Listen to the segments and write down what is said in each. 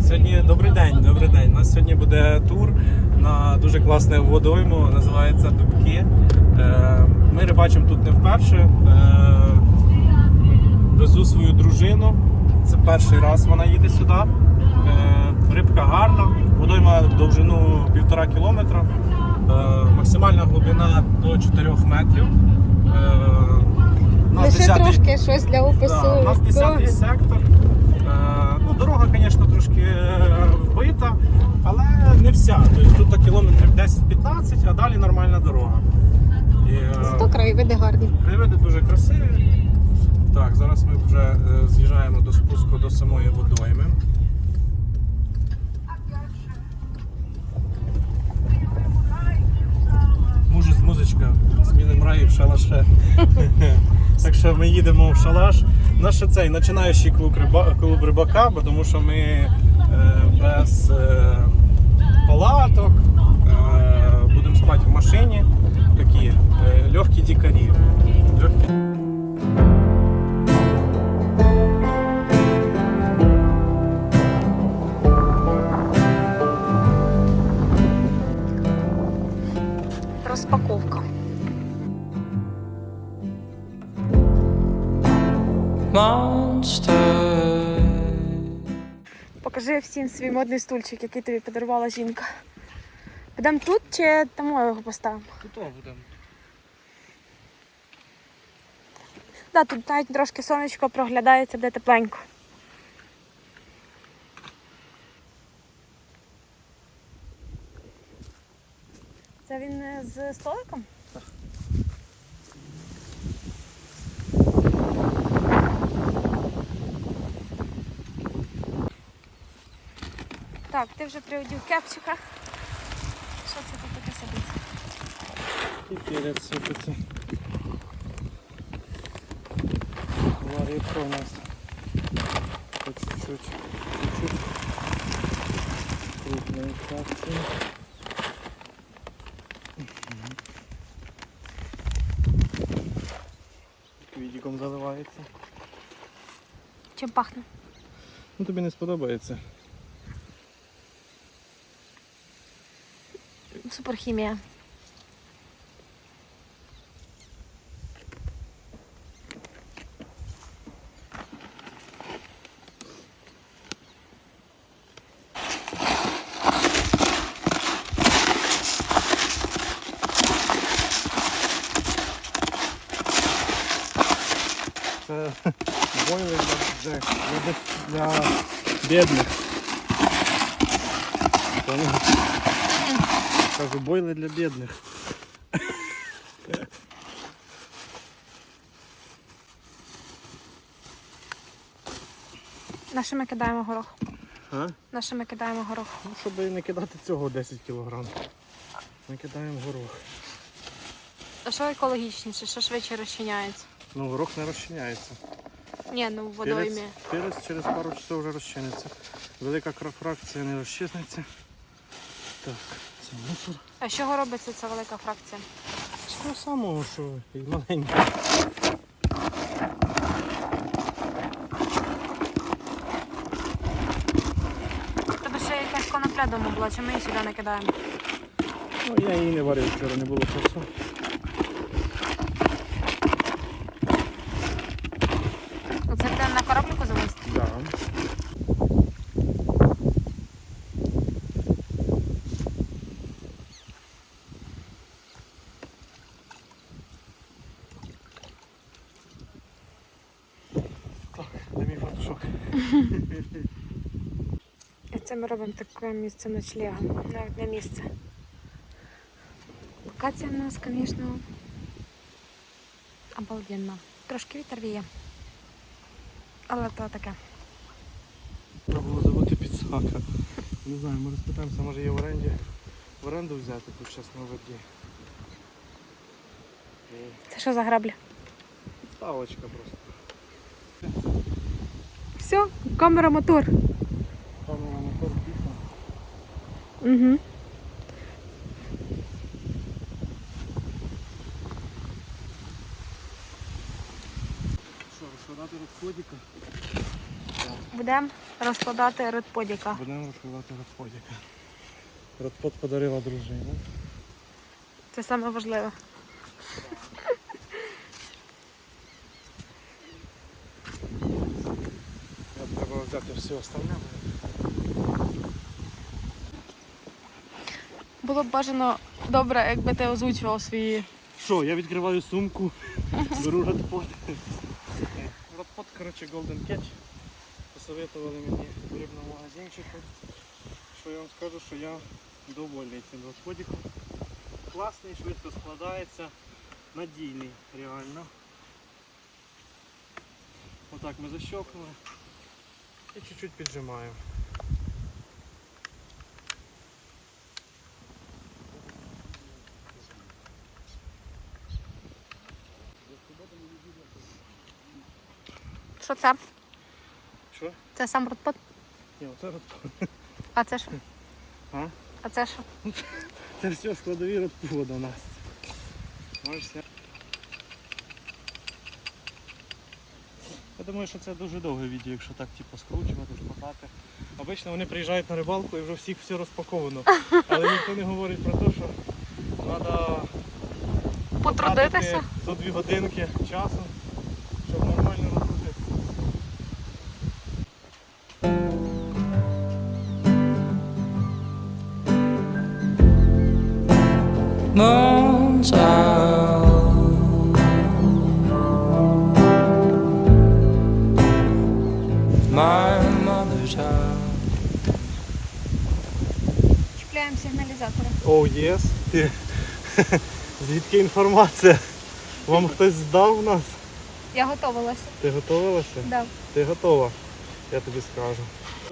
Сьогодні добрий день, добрий день. У нас сьогодні буде тур на дуже класне водойму, називається Дубки. Е, Ми рибачимо тут не вперше. Е, Везу свою дружину. Це перший раз вона їде сюди. Рибка гарна, водойма довжину півтора кілометра, Е, максимальна глибина до 4 метрів. Е, у нас Лише 10-й трошки щось для опису. Да, у нас 10 дороги. сектор. Е, ну, дорога, звісно, трошки е, вбита, але не вся. Тобто тут кілометрів 10-15, а далі нормальна дорога. І, е, Зато краєвиди гарні. Краєвиди дуже красиві. Так, зараз ми вже е, з'їжджаємо до спуску до самої водойми. Може з музичка, зміним раї в шалаше. так що ми їдемо в шалаш. Наш цей починаючий клуб, риба, клуб рибака, бо тому що ми е, без е, палаток е, будемо спати в машині. Такі е, легкі дікарі. Легкі. Покажи всім свій модний стульчик, який тобі подарувала жінка. Підемо тут чи там його поставимо? Тут будемо. Да, тут навіть трошки сонечко проглядається, де тепленько. Це він е, з столиком? Так, ти вже приодів кепчика. Що це тут таке сидить? І перець сипеться. Вариться у нас. По чуть-чуть. Чуть-чуть. Крупної фракції. Квітиком заливається. Чим пахне? Ну тобі не сподобається. Суперхімія. Це бойли для, для, для, для бідних. Кажу, бойли для бідних. На що ми кидаємо горох? А? На що ми кидаємо горох? Ну, щоб не кидати цього 10 кг. Ми кидаємо горох. А що екологічніше, що швидше розчиняється? Ну, горох не розчиняється. Ні, ну водоймі. перець через пару часов вже розчиниться. Велика фракція не розчиниться. Так, це мусор. А з чого робиться ця велика фракція? З того самого, що і маленька. Тебе ще якась конопля дома була, чи ми її сюди не кидаємо? Ну, я її не варив вчора, не було часу. Оце ти на кораблику завести? Да. Так, де мій фотошок? І це ми робимо таке місце ночлігу, навіть не місце. Локація в нас, звісно, обалденна. Трошки вітер віє. Але то таке. Треба було забути підсака. Не знаю, ми розпитаємося, може є в оренді. В оренду взяти тут зараз на воді. Це що за граблі? Ставочка просто. Все, камера мотор. Угу. Що, розкладати розходіка? Будемо розкладати родподіка. Будемо розкладати родподіка. Родпод подарила дружину. Це саме важливе. Треба взяти все остальне. Було б бажано добре, якби ти озвучував свої. Що, я відкриваю сумку, беру родпод. Родпод, коротше, Golden Catch. Посоветували мені в рибному магазинчику. Що я вам скажу, що я довольний цим розходиком. Класний, швидко складається, надійний реально. Отак ми защелкнули і чуть-чуть піджимаємо. Це? Що? Це сам родпод? Ні, оце родпод. А це що? А? А це що? Це все складові родпода у нас. Можеш ся- Я думаю, що це дуже довге відео, якщо так типу, скручувати, складати. Обично вони приїжджають на рибалку і вже всіх все розпаковано. Але ніхто не говорить про те, що треба Потрудитися. за дві годинки часу, My mother's house. Чіпляємо сигналізатори. Оу, єс. Звідки інформація? Вам хтось здав нас? Я готувалася. Ти готувалася? Да. Ти готова, я тобі скажу.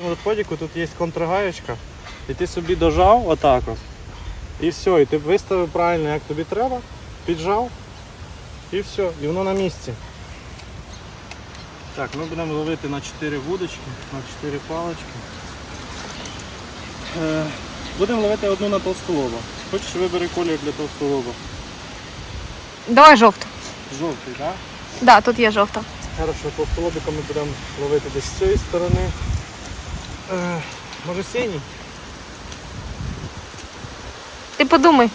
У розходіку тут є контргаєчка, і ти собі дожав отак от. І все, і ти виставив правильно, як тобі треба, піджав і все, і воно на місці. Так, ми будемо ловити на 4 вудочки, на 4 палочки. Е, будемо ловити одну на толстолоба. Хочеш вибери колір для толстолоба? Давай жовту. Жовтий, так? Да, тут є жовта. Хорошо, толстолобиком ми будемо ловити десь з цієї сторони. Е, може синій? Ти подумай.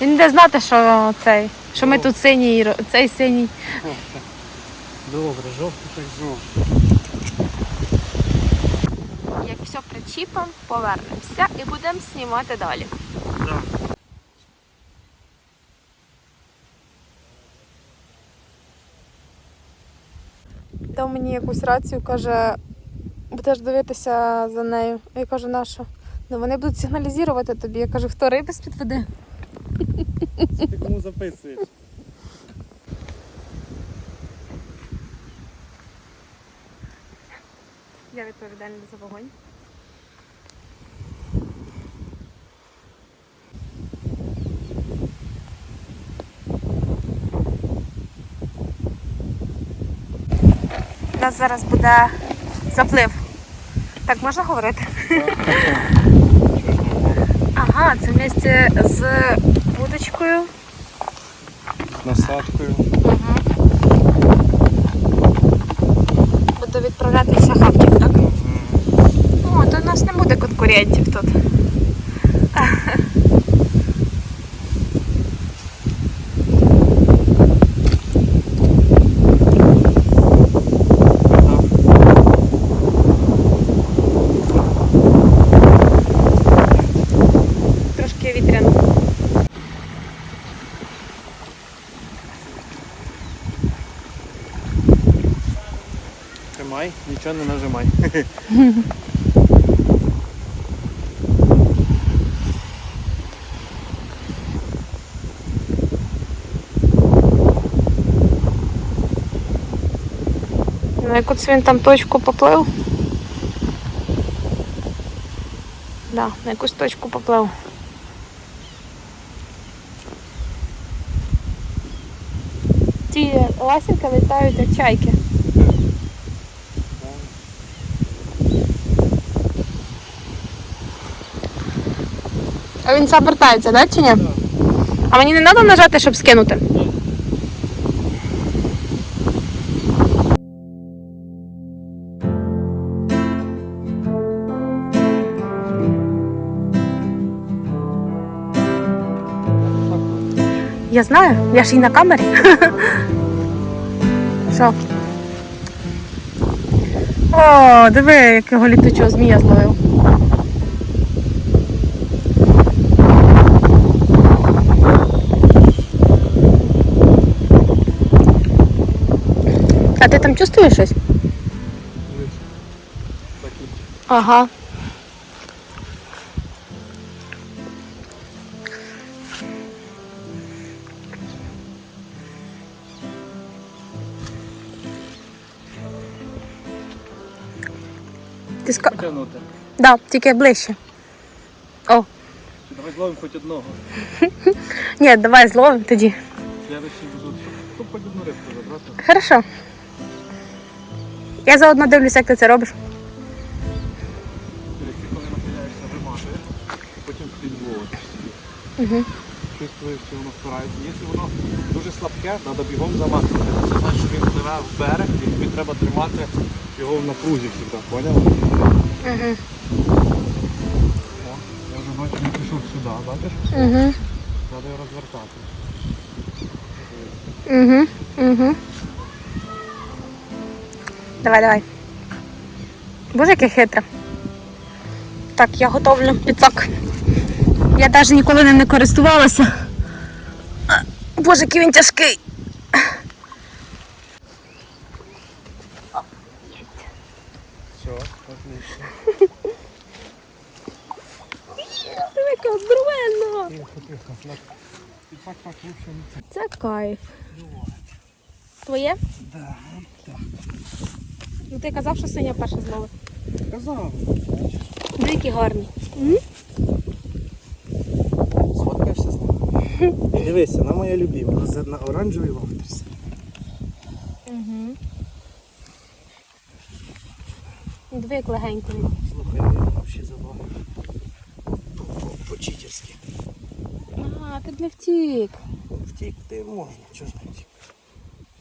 Він буде знати, що цей, що ми Ну. тут синій, цей синій. Добре, жовтий так жовтий. Як все причіпимо, повернемося і будемо знімати далі. Да. Дав мені якусь рацію, каже, будеш дивитися за нею. Я кажу, на що? Ну вони будуть сигналізувати тобі. Я кажу, хто риби з-під води? Ти кому записуєш? Я відповідальна за вогонь. У нас зараз буде заплив. Так можна говорити? Ага, це вместе з вудочкою. З насадкою. конкурентів тут. Трошки вітряно. Тримай, нічого не нажимай. яку це він там точку поплив? Да, на якусь точку поплив. Ті ласінки літають як чайки. А він сам вертається, так чи ні? А мені не треба нажати, щоб скинути? Я знаю, я ж і на камері. Що? О, диви, якого літучого змія зловив. А ти там чувствуєш щось? Ага. Ти ска... Потягнути. Да, тільки ближче. О, Давай зловимо хоч одного. ні, давай зловимо тоді. Следующий будуть. Щоб хоч одну рибку забрати. Хорошо. Я заодно дивлюся, як ти це робиш. Ти коли нахиляєшся, виматуєш, потім підводиш собі. Угу. Чувствуєш, що воно впирається. Якщо воно дуже слабке, треба бігом заматувати. Це значить, що він пливе в берег і тобі треба тримати його в напрузі завжди, поняв? Угу. О, я вже бачу, він пішов сюди, бачиш? Угу. Треба його розвертати. Угу. Угу. Давай, давай. Боже, яке хитре. Так, я готовлю піцак. Я навіть ніколи ним не користувалася. Боже, який він тяжкий. Все, отлично. Яка здоровенна. Це. Кайф. Твоє? Да, так. Ну ти казав, що синя перша зловить. Казав. Дикі які гарні. Сфоткаєшся з ним. І дивися, на моя любима. На оранжевий вафтерс. Угу. Диви, як легенько. Слухай, я взагалі забавив. По-читерськи. А, ти б не втік. Втікти можна, чого ж не втік.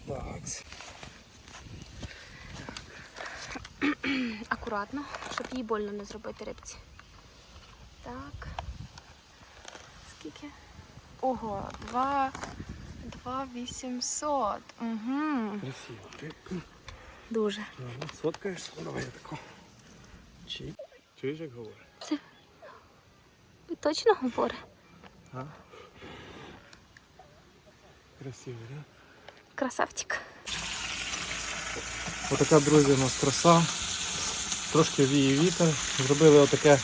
Так. Акуратно, щоб їй больно не зробити рибці. Так. Скільки? Ого, два. Два вісімсот. Угу. Красиво. Дуже. Ага, Сфоткаєшся? Давай я тако. Чи? Чуєш, як говорить? Ви точно говорите? А? Красиво, да? Красавчик. Отака, друзі, у нас краса. Трошки віє вітер. Зробили отаке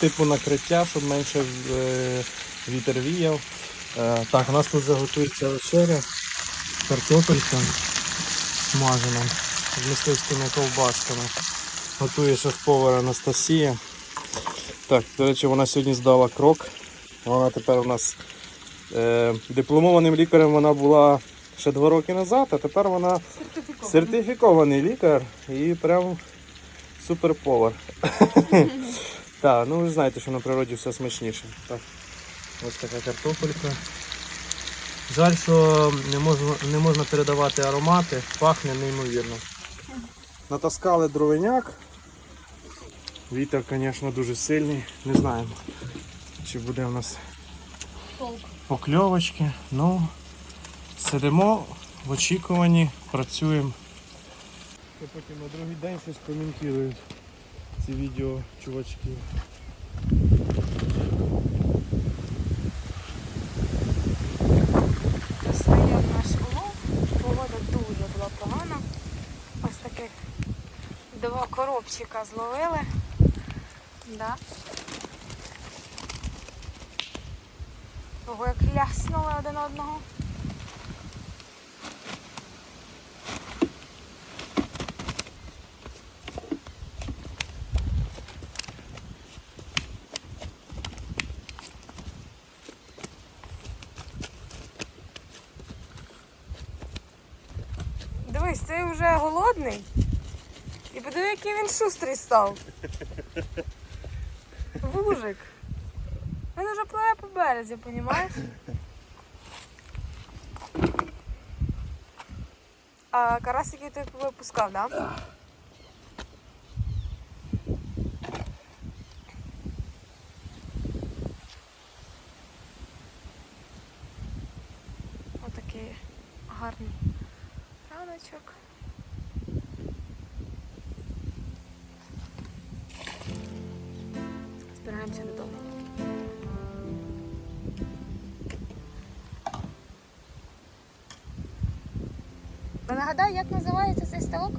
типу накриття, щоб менше е, вітер віяв. Е, так, у нас тут заготується вечеря. Картопелька смажена з мисливськими ковбасками. Готує шеф-повар Анастасія. Так, до речі, вона сьогодні здала крок. Вона тепер у нас е, дипломованим лікарем вона була ще два роки назад, а тепер вона сертифікований лікар і прям суперповар. Так, ну ви знаєте, що на природі все смачніше. Так, ось така картопелька. Жаль, що не можна, не можна передавати аромати, пахне неймовірно. Натаскали дровиняк. Вітер, звісно, дуже сильний. Не знаємо, чи буде у нас покльовочки. Ну, сидимо в очікуванні, працюємо. Потім на другий день щось коментують ці відео чувачки. Стояв наш улов, погода дуже була погана. Ось таких коробчика зловили. Да. Ого, як ляснули один одного. Дивись, ти вже голодний. І подиви, який він шустрий став. Вужик. Він уже пливе по березі, понімаєш? А карасики ти випускав, так? Да? гарний раночок. Додому. Ну, Нагадай, як називається цей ставок?